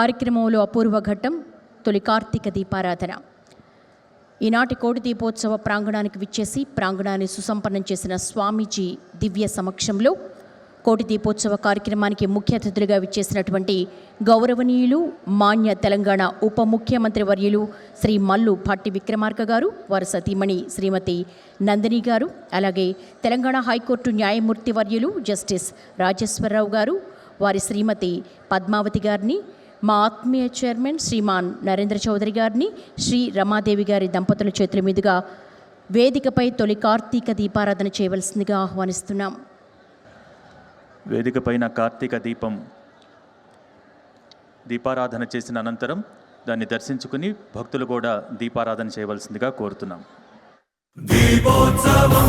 కార్యక్రమంలో అపూర్వ ఘట్టం తొలి కార్తీక దీపారాధన. ఈనాటి కోటి దీపోత్సవ ప్రాంగణానికి విచ్చేసి ప్రాంగణాన్ని సుసంపన్నం చేసిన స్వామీజీ దివ్య సమక్షంలో కోటి దీపోత్సవ కార్యక్రమానికి ముఖ్య అతిథులుగా విచ్చేసినటువంటి గౌరవనీయులు మాన్య తెలంగాణ ఉప ముఖ్యమంత్రి వర్యులు శ్రీ మల్లు భట్టి విక్రమార్క గారు వారి సతీమణి శ్రీమతి నందిని గారు అలాగే తెలంగాణ హైకోర్టు న్యాయమూర్తి వర్యులు జస్టిస్ రాజేశ్వరరావు గారు వారి శ్రీమతి పద్మావతి గారిని మా ఆత్మీయ చైర్మన్ శ్రీమాన్ నరేంద్ర చౌదరి గారిని శ్రీ రమాదేవి గారి దంపతుల చేతుల మీదుగా వేదికపై తొలి కార్తీక దీపారాధన చేయవలసిందిగా ఆహ్వానిస్తున్నాం. వేదిక పైన కార్తీక దీపం దీపారాధన చేసిన అనంతరం దాన్ని దర్శించుకుని భక్తులు కూడా దీపారాధన చేయవలసిందిగా కోరుతున్నాం. దీపోత్సవం.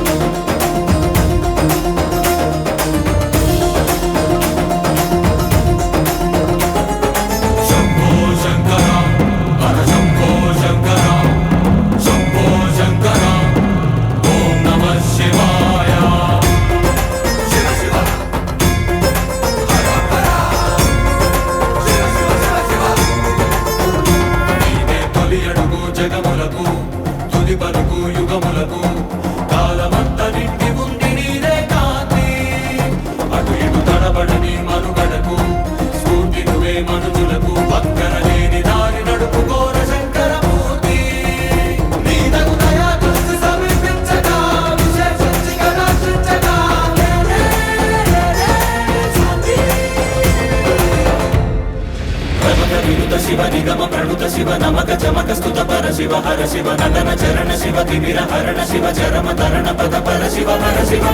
జగములకు తుది పలుకు యుగములకు కాలమంత నిండి ఉంది నీరే కాంతి అటు ఇటు తడబడని మనుగడకు స్ఫూర్తి నువ్వే మనుషులకు పక్కన లేని దారి నడుపుకోర శంకరమూర్తి నీ తగు దయా దృష్టి సమీపించగా విశేషించిగా రక్షించగా లే, వినుత శివ నిగమ ప్రణుత శివ నమక చమక స్తుత పర శివ హర శివ నందన చరణ శివ తిమిర హరణ శివ చరమ తరణ పద పర శివ హర శివ.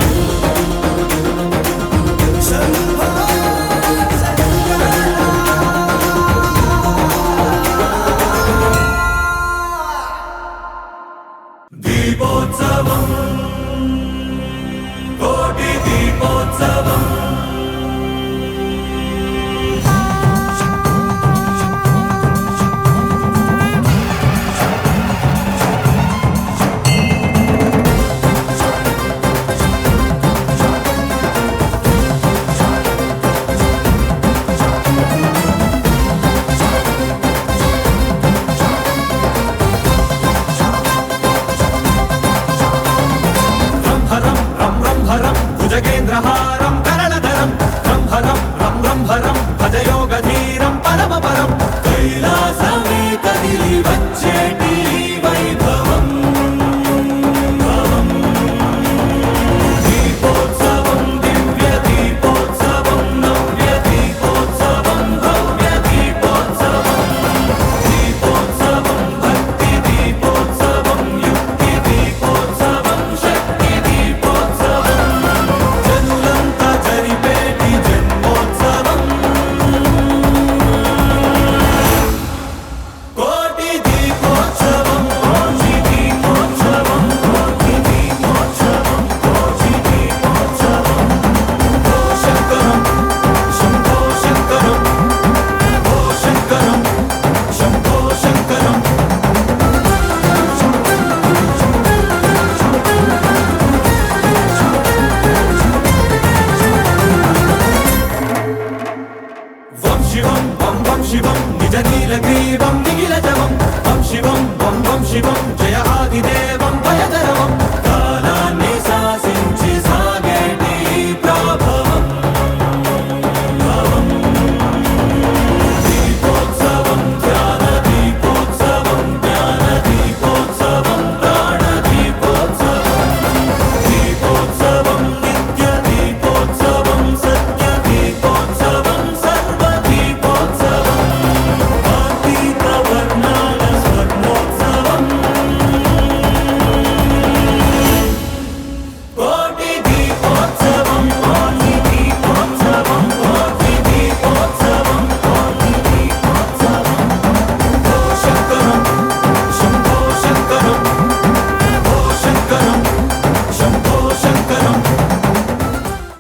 நிஜ நீல கிரீடம் நிகில ஜபம் வம் சிவம் வம் வம் சிவம் ஜெய